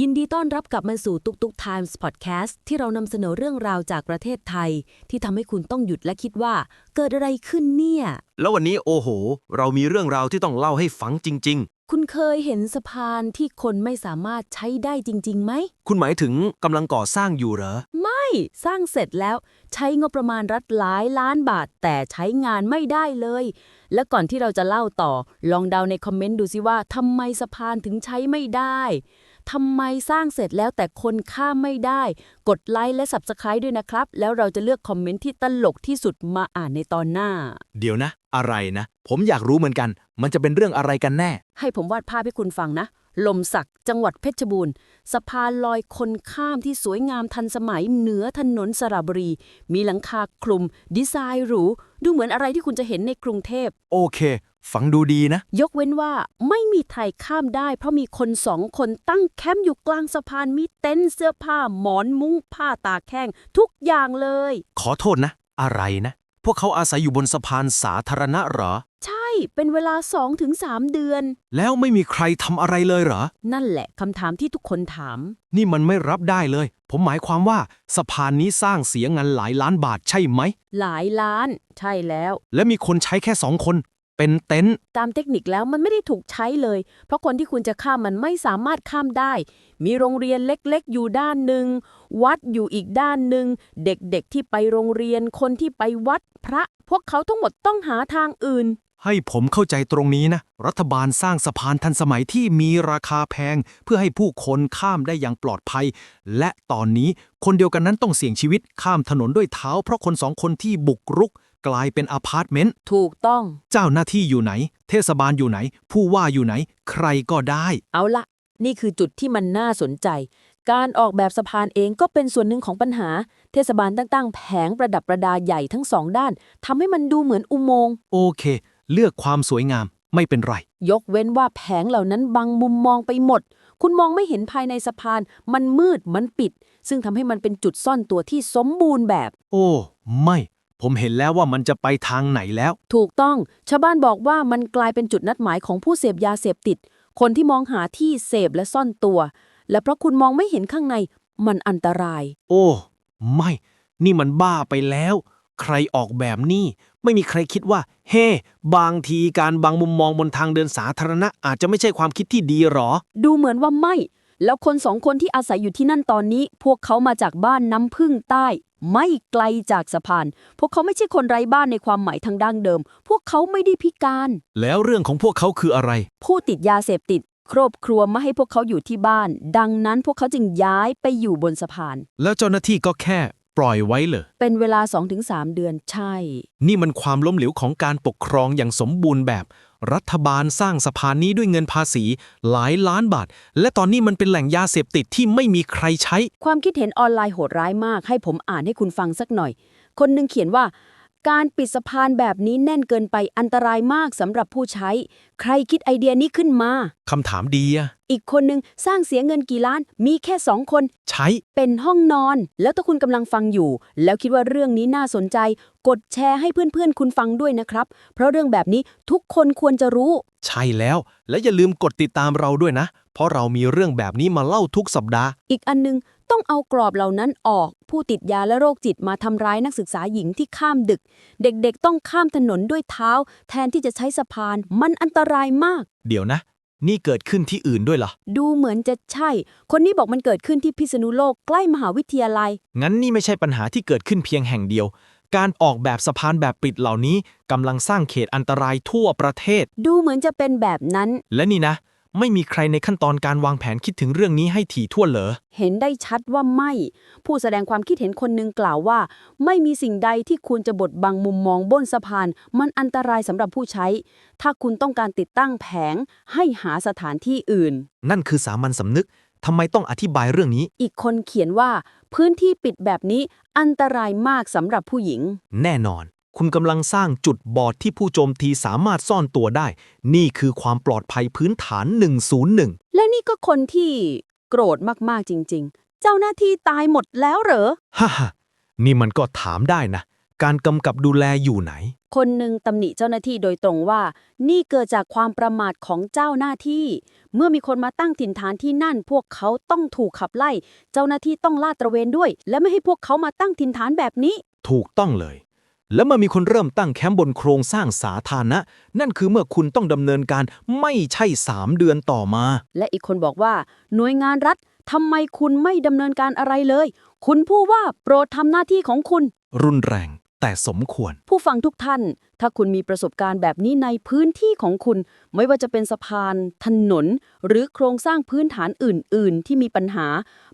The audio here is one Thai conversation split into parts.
ยินดีต้อนรับกลับมาสู่ตุกตุก Times Podcast ที่เรานำเสนอเรื่องราวจากประเทศไทย ที่ทำให้คุณต้องหยุดและคิดว่า เกิดอะไรขึ้นเนี่ย แล้ววันนี้โอ้โห เรามีเรื่องราวที่ต้องเล่าให้ฟังจริง คุณเคยเห็นสะพานที่คนไม่สามารถใช้ได้จริงๆไหม ๆ คุณหมายถึงกำลังก่อสร้างอยู่เหรอ ไม่สร้างเสร็จแล้ว ใช้งบประมาณรัฐหลายล้านบาท แต่ใช้งานไม่ได้เลย และก่อนที่เราจะเล่าต่อ ลองเดาในคอมเมนต์ดูสิว่าทำไมสะพานถึงใช้ไม่ได้ ทำไมสร้างเสร็จแล้วแต่คนข้ามไม่ได้ กดไลค์และ Subscribe ด้วยนะครับ แล้วเราจะเลือกคอมเมนต์ที่ตลกที่สุดมาอ่านในตอนหน้า เดี๋ยวนะ อะไรนะ ผมอยากรู้เหมือนกัน มันจะเป็นเรื่องอะไรกันแน่ ให้ผมวาดภาพให้คุณฟังนะ ลมสัก จังหวัดเพชรบูรณ์ สะพานลอยคนข้ามที่สวยงามทันสมัยเหนือถนนสระบุรี มีหลังคาคลุม ดีไซน์หรู ดูเหมือนอะไรที่คุณจะเห็นในกรุงเทพ โอเค ฟังดูดีนะ ยกเว้นว่าไม่มีใครข้ามได้ เพราะมีคนสองคนตั้งแคมป์อยู่กลางสะพานมีเต็นท์เสื้อผ้าหมอนมุ้งผ้าตากแข้งทุกอย่างเลย ขอโทษนะ อะไรนะ พวกเขาอาศัยอยู่บนสะพานสาธารณะเหรอ ใช่ เป็นเวลา 2-3 เดือน แล้วไม่มีใครทำอะไรเลยเหรอ นั่นแหละคำถามที่ทุกคนถาม นี่มันไม่รับได้เลย ผมหมายความว่าสะพานนี้สร้างเสียเงินหลายล้านบาทใช่ไหม หลายล้าน ใช่แล้ว และมีคนใช้แค่สองคน เป็นเต็นท์ตามเทคนิคแล้วมันไม่ได้ถูกใช้เลย เพราะคนที่คุณจะข้ามมันไม่สามารถข้ามได้ มีโรงเรียนเล็กๆ อยู่ด้านหนึ่ง วัดอยู่อีกด้านหนึ่ง เด็กๆที่ไปโรงเรียน คนที่ไปวัดพระ พวกเขาทั้งหมดต้องหาทางอื่น ให้ผมเข้าใจตรงนี้นะ รัฐบาลสร้างสะพานทันสมัยที่มีราคาแพง เพื่อให้ผู้คนข้ามได้อย่างปลอดภัย และตอนนี้คนเดียวกันนั้นต้องเสี่ยงชีวิตข้ามถนนด้วยเท้า เพราะคนสองคนที่บุกรุก กลายเป็นอพาร์ตเมนต์ ถูกต้อง เจ้าหน้าที่อยู่ไหน เทศบาลอยู่ไหน ผู้ว่าอยู่ไหน ใครก็ได้ เอาละ นี่คือจุดที่มันน่าสนใจ การออกแบบสะพานเองก็เป็นส่วนหนึ่งของปัญหา เทศบาลตั้งๆแผงประดับประดาใหญ่ทั้งสองด้านทำให้มันดูเหมือนอุโมงค์ โอเค เลือกความสวยงามไม่เป็นไร ยกเว้นว่าแผงเหล่านั้นบังมุมมองไปหมด คุณมองไม่เห็นภายในสะพาน มันมืด มันปิด ซึ่งทำให้มันเป็นจุดซ่อนตัวที่สมบูรณ์แบบ โอ้ ไม่ ผมเห็นแล้วว่ามันจะไปทางไหนแล้ว ถูกต้อง ชาวบ้านบอกว่ามันกลายเป็นจุดนัดหมายของผู้เสพยาเสพติด คนที่มองหาที่เสพและซ่อนตัว และเพราะคุณมองไม่เห็นข้างใน มันอันตราย โอ้ ไม่ นี่มันบ้าไปแล้ว ใครออกแบบนี้ ไม่มีใครคิดว่า เฮ้ บางทีการบังมุมมองบนทางเดินสาธารณะอาจจะไม่ใช่ความคิดที่ดีหรอ ดูเหมือนว่าไม่ แล้วคนสองคนที่อาศัยอยู่ที่นั่นตอนนี้ พวกเขามาจากบ้านน้ำพึ่งใต้ ไม่ไกลจากสะพาน พวกเขาไม่ใช่คนไร้บ้านในความหมายทางดั้งเดิม พวกเขาไม่ได้พิการ แล้วเรื่องของพวกเขาคืออะไร ผู้ติดยาเสพติด ครอบครัวไม่ให้พวกเขาอยู่ที่บ้าน ดังนั้นพวกเขาจึงย้ายไปอยู่บนสะพาน แล้วเจ้าหน้าที่ก็แค่ปล่อยไว้เลยเป็นเวลา 2-3 เดือนใช่ นี่มันความล้มเหลวของการปกครองอย่างสมบูรณ์แบบ รัฐบาลสร้างสะพานนี้ด้วยเงินภาษีหลายล้านบาท และตอนนี้มันเป็นแหล่งยาเสพติดที่ไม่มีใครใช้ ความคิดเห็นออนไลน์โหดร้ายมาก ให้ผมอ่านให้คุณฟังสักหน่อย คนหนึ่งเขียนว่า การปิดสะพานแบบนี้แน่นเกินไปอันตรายมากสำหรับผู้ใช้ ใครคิดไอเดียนี้ขึ้นมา คำถามดีอะอีกคนหนึ่งสร้างเสียเงินกี่ล้าน มีแค่สองคน ใช้ เป็นห้องนอน แล้วถ้าคุณกำลังฟังอยู่ แล้วคิดว่าเรื่องนี้น่าสนใจ กดแชร์ให้เพื่อนๆ คุณฟังด้วยนะครับ เพราะเรื่องแบบนี้ทุกคนควรจะรู้ ใช่แล้ว และอย่าลืมกดติดตามเราด้วยนะ เพราะเรามีเรื่องแบบนี้มาเล่าทุกสัปดาห์ อีกอันหนึง ต้องเอากรอบเหล่านั้นออก ผู้ติดยาและโรคจิตมาทำร้ายนักศึกษาหญิงที่ข้ามดึก เด็กๆ ต้องข้ามถนนด้วยเท้า แทนที่จะใช้สะพาน มันอันตรายมาก เดี๋ยวนะ นี่เกิดขึ้นที่อื่นด้วยเหรอ ดูเหมือนจะใช่ คนนี้บอกมันเกิดขึ้นที่พิษณุโลกใกล้มหาวิทยาลัย งั้นนี่ไม่ใช่ปัญหาที่เกิดขึ้นเพียงแห่งเดียว การออกแบบสะพานแบบปิดเหล่านี้กำลังสร้างเขตอันตรายทั่วประเทศ ดูเหมือนจะเป็นแบบนั้น และนี่นะ ไม่มีใครในขั้นตอนการวางแผนคิดถึงเรื่องนี้ให้ถี่ถ้วนเหรอ เห็นได้ชัดว่าไม่ ผู้แสดงความคิดเห็นคนหนึ่งกล่าวว่า ไม่มีสิ่งใดที่ควรจะบดบังมุมมองบนสะพาน มันอันตรายสำหรับผู้ใช้ ถ้าคุณต้องการติดตั้งแผง ให้หาสถานที่อื่น นั่นคือสามัญสำนึกทำไมต้องอธิบายเรื่องนี้ อีกคนเขียนว่า พื้นที่ปิดแบบนี้อันตรายมากสำหรับผู้หญิง แน่นอน คุณกำลังสร้างจุดบอดที่ผู้โจมตีสามารถซ่อนตัวได้ นี่คือความปลอดภัยพื้นฐาน 101 และนี่ก็คนที่โกรธมากๆจริง ๆ เจ้าหน้าที่ตายหมดแล้วเหรอ ฮ่าฮ่านี่มันก็ถามได้นะ การกำกับดูแลอยู่ไหน คนหนึ่งตำหนิเจ้าหน้าที่โดยตรงว่า นี่เกิดจากความประมาทของเจ้าหน้าที่ เมื่อมีคนมาตั้งถิ่นฐานที่นั่น พวกเขาต้องถูกขับไล่ เจ้าหน้าที่ต้องลาดตระเวนด้วย และไม่ให้พวกเขามาตั้งถิ่นฐานแบบนี้ ถูกต้องเลย แล้วเมื่อมีคนเริ่มตั้งแคมป์บนโครงสร้างสาธารณะ นั่นคือเมื่อคุณต้องดำเนินการไม่ใช่ 3 เดือนต่อมา และอีกคนบอกว่า หน่วยงานรัฐทำไมคุณไม่ดำเนินการอะไรเลย คุณผู้ว่าโปรดทำหน้าที่ของคุณ รุนแรง แต่สมควร ผู้ฟังทุกท่าน ถ้าคุณมีประสบการณ์แบบนี้ในพื้นที่ของคุณ ไม่ว่าจะเป็นสะพาน ถนน หรือโครงสร้างพื้นฐานอื่น ๆ ที่มีปัญหา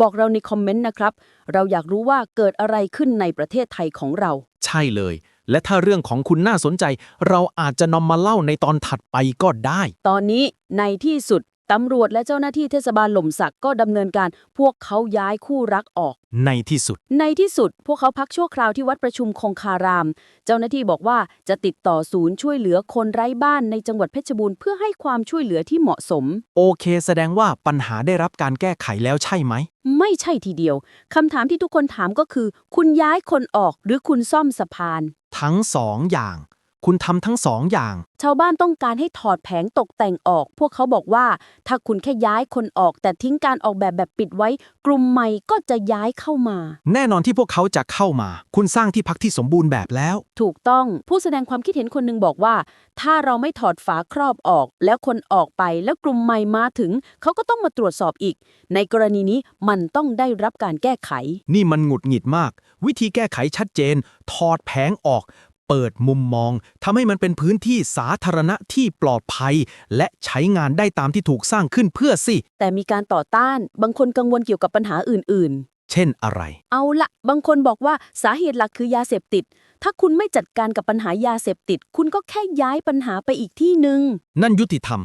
บอกเราในคอมเมนต์นะครับ เราอยากรู้ว่าเกิดอะไรขึ้นในประเทศไทยของเรา ใช่เลย และถ้าเรื่องของคุณน่าสนใจ เราอาจจะนำมาเล่าในตอนถัดไปก็ได้ ตอนนี้ในที่สุด ตำรวจและเจ้าหน้าที่เทศบาลหล่มสักก็ดำเนินการพวกเขาย้ายคู่รักออก ในที่สุด ในที่สุด พวกเขาพักชั่วคราวที่วัดประชุมคงคาราม เจ้าหน้าที่บอกว่าจะติดต่อศูนย์ช่วยเหลือคนไร้บ้านในจังหวัดเพชรบูรณ์เพื่อให้ความช่วยเหลือที่เหมาะสม โอเค แสดงว่าปัญหาได้รับการแก้ไขแล้วใช่ไหม ไม่ใช่ทีเดียว คำถามที่ทุกคนถามก็คือ คุณย้ายคนออกหรือคุณซ่อมสะพาน ทั้งสองอย่าง คุณทำทั้งสองอย่าง ชาวบ้านต้องการให้ถอดแผงตกแต่งออก พวกเขาบอกว่า ถ้าคุณแค่ย้ายคนออก แต่ทิ้งการออกแบบแบบปิดไว้ กลุ่มใหม่ก็จะย้ายเข้ามา แน่นอนที่พวกเขาจะเข้ามา คุณสร้างที่พักที่สมบูรณ์แบบแล้ว ถูกต้องผู้แสดงความคิดเห็นคนหนึ่งบอกว่า ถ้าเราไม่ถอดฝาครอบออก แล้วคนออกไปแล้วกลุ่มใหม่มาถึง เขาก็ต้องมาตรวจสอบอีก ในกรณีนี้มันต้องได้รับการแก้ไข นี่มันหงุดหงิดมาก วิธีแก้ไขชัดเจน ถอดแผงออก เปิดมุมมองทำให้มันเป็นพื้นที่สาธารณะที่ปลอดภัย และใช้งานได้ตามที่ถูกสร้างขึ้นเพื่อสิ แต่มีการต่อต้าน บางคนกังวลเกี่ยวกับปัญหาอื่น เช่นอะไร ๆ เอาละบางคนบอกว่าสาเหตุหลักคือยาเสพติด ถ้าคุณไม่จัดการกับปัญหายาเสพติด คุณก็แค่ย้ายปัญหาไปอีกที่หนึ่ง นั่นยุติธรรม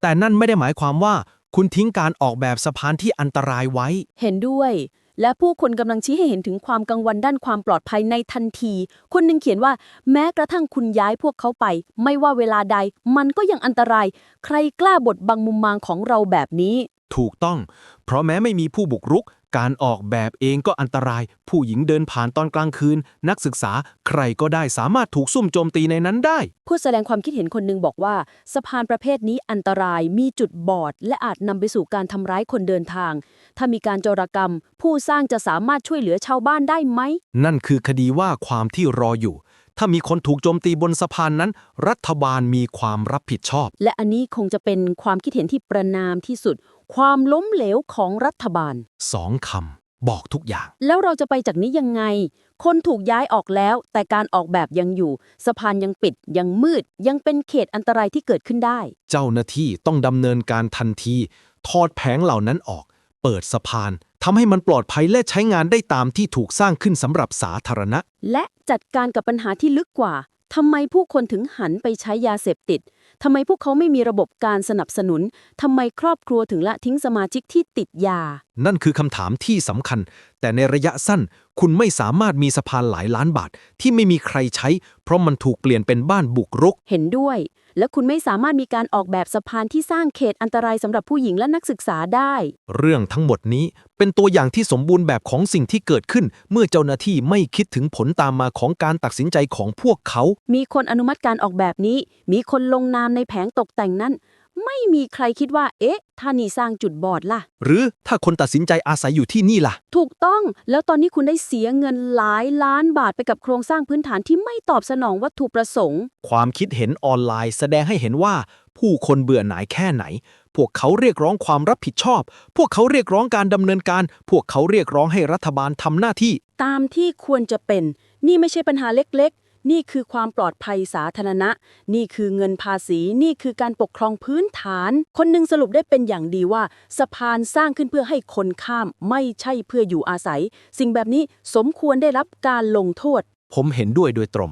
แต่นั่นไม่ได้หมายความว่า คุณทิ้งการออกแบบสะพานที่อันตรายไว้ เห็นด้วย และผู้คนกำลังชี้ให้เห็นถึงความกังวลด้านความปลอดภัยในทันที คนหนึ่งเขียนว่า แม้กระทั่งคุณย้ายพวกเขาไป ไม่ว่าเวลาใด มันก็ยังอันตราย ใครกล้าบดบังมุมมางของเราแบบนี้ ถูกต้อง เพราะแม้ไม่มีผู้บุกรุก การออกแบบเองก็อันตราย ผู้หญิงเดินผ่านตอนกลางคืน นักศึกษาใครก็ได้สามารถถูกซุ่มโจมตีในนั้นได้ ผู้แสดงความคิดเห็นคนหนึ่งบอกว่า สะพานประเภทนี้อันตรายมีจุดบอด และอาจนำไปสู่การทำร้ายคนเดินทาง ถ้ามีการโจรกรรม ผู้สร้างจะสามารถช่วยเหลือชาวบ้านได้ไหม นั่นคือคดีว่าความที่รออยู่ ถ้ามีคนถูกโจมตีบนสะพานนั้น รัฐบาลมีความรับผิดชอบ และอันนี้คงจะเป็นความคิดเห็นที่ประนามที่สุด ความล้มเหลวของรัฐบาลสองคำบอกทุกอย่าง แล้วเราจะไปจากนี้ยังไง คนถูกย้ายออกแล้ว แต่การออกแบบยังอยู่ สะพานยังปิด ยังมืด ยังเป็นเขตอันตรายที่เกิดขึ้นได้ เจ้าหน้าที่ต้องดำเนินการทันทีถอดแผงเหล่านั้นออก เปิดสะพาน ทำให้มันปลอดภัยและใช้งานได้ตามที่ถูกสร้างขึ้นสำหรับสาธารณะ และจัดการกับปัญหาที่ลึกกว่าทำไมผู้คนถึงหันไปใช้ยาเสพติดทำไมพวกเขาไม่มีระบบการสนับสนุนทำไมครอบครัวถึงละทิ้งสมาชิกที่ติดยา นั่นคือคำถามที่สำคัญแต่ในระยะสั้นคุณไม่สามารถมีสะพานหลายล้านบาท ที่ไม่มีใครใช้ เพราะมันถูกเปลี่ยนเป็นบ้านบุกรุก เห็นด้วย และคุณไม่สามารถมีการออกแบบสะพานที่สร้างเขตอันตรายสำหรับผู้หญิงและนักศึกษาได้ เรื่องทั้งหมดนี้เป็นตัวอย่างที่สมบูรณ์แบบของสิ่งที่เกิดขึ้น เมื่อเจ้าหน้าที่ไม่คิดถึงผลตามมาของการตัดสินใจของพวกเขา มีคนอนุมัติการออกแบบนี้ มีคนลงนามในแผงตกแต่งนั้น ไม่มีใครคิดว่า เอ๊ะถ้านี่สร้างจุดบอดล่ะ หรือถ้าคนตัดสินใจอาศัยอยู่ที่นี่ล่ะ ถูกต้อง แล้วตอนนี้คุณได้เสียเงินหลายล้านบาทไปกับโครงสร้างพื้นฐานที่ไม่ตอบสนองวัตถุประสงค์ ความคิดเห็นออนไลน์แสดงให้เห็นว่า ผู้คนเบื่อหน่ายแค่ไหน พวกเขาเรียกร้องความรับผิดชอบ พวกเขาเรียกร้องการดำเนินการ พวกเขาเรียกร้องให้รัฐบาลทำหน้าที่ ตามที่ควรจะเป็น นี่ไม่ใช่ปัญหาเล็กๆ นี่คือความปลอดภัยสาธารณะ นี่คือเงินภาษี นี่คือการปกครองพื้นฐาน คนหนึ่งสรุปได้เป็นอย่างดีว่า สะพานสร้างขึ้นเพื่อให้คนข้าม ไม่ใช่เพื่ออยู่อาศัย สิ่งแบบนี้สมควรได้รับการลงโทษ ผมเห็นด้วยโดยตรง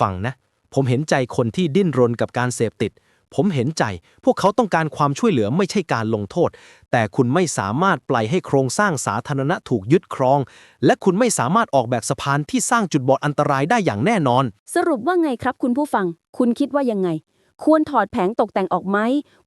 ฟังนะ ผมเห็นใจคนที่ดิ้นรนกับการเสพติด ผมเห็นใจ พวกเขาต้องการความช่วยเหลือไม่ใช่การลงโทษ แต่คุณไม่สามารถปล่อยให้โครงสร้างสาธารณะถูกยึดครอง และคุณไม่สามารถออกแบบสะพานที่สร้างจุดบอดอันตรายได้อย่างแน่นอน สรุปว่าไงครับคุณผู้ฟัง คุณคิดว่ายังไง ควรถอดแผงตกแต่งออกไหม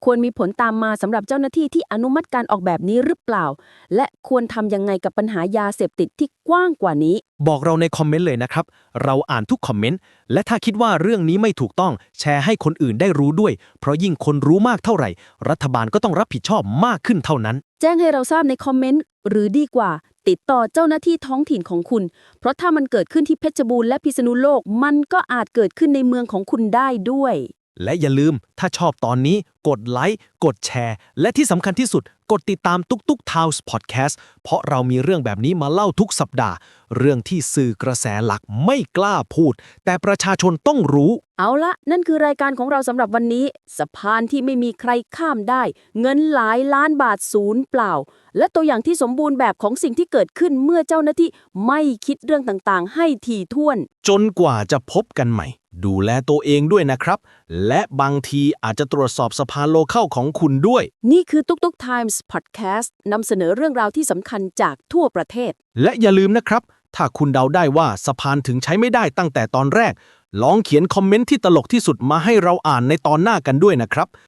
ควรมีผลตามมาสำหรับเจ้าหน้าที่ที่อนุมัติการออกแบบนี้หรือเปล่า และควรทำยังไงกับปัญหายาเสพติดที่กว้างกว่านี้ บอกเราในคอมเมนต์เลยนะครับ เราอ่านทุกคอมเมนต์ และถ้าคิดว่าเรื่องนี้ไม่ถูกต้อง แชร์ให้คนอื่นได้รู้ด้วย เพราะยิ่งคนรู้มากเท่าไหร่ รัฐบาลก็ต้องรับผิดชอบมากขึ้นเท่านั้น แจ้งให้เราทราบในคอมเมนต์ หรือดีกว่า ติดต่อเจ้าหน้าที่ท้องถิ่นของคุณ เพราะถ้ามันเกิดขึ้นที่เพชรบูรณ์และพิษณุโลก มันก็อาจเกิดขึ้นในเมืองของคุณได้ด้วย และอย่าลืมถ้าชอบตอนนี้กดไลค์ กดแชร์ และที่สำคัญที่สุด กดติดตามตุกตุกทาวส์พอดแคสต์เพราะเรามีเรื่องแบบนี้มาเล่าทุกสัปดาห์ เรื่องที่สื่อกระแสหลักไม่กล้าพูด แต่ประชาชนต้องรู้ เอาละนั่นคือรายการของเราสำหรับวันนี้ สะพานที่ไม่มีใครข้ามได้ เงินหลายล้านบาทศูนย์เปล่า และตัวอย่างที่สมบูรณ์แบบของสิ่งที่เกิดขึ้นเมื่อเจ้าหน้าที่ไม่คิดเรื่องต่างๆ ให้ถี่ถ้วน จนกว่าจะพบกันใหม่ ดูแลตัวเองด้วยนะครับ และบางทีอาจจะตรวจสอบสภาโลเข้าของคุณด้วย นี่คือตุกตุก Times Podcast นำเสนอเรื่องราวที่สำคัญจากทั่วประเทศ และอย่าลืมนะครับ ถ้าคุณเดาได้ว่าสะพานถึงใช้ไม่ได้ตั้งแต่ตอนแรก ลองเขียนคอมเมนต์ที่ตลกที่สุดมาให้เราอ่านในตอนหน้ากันด้วยนะครับ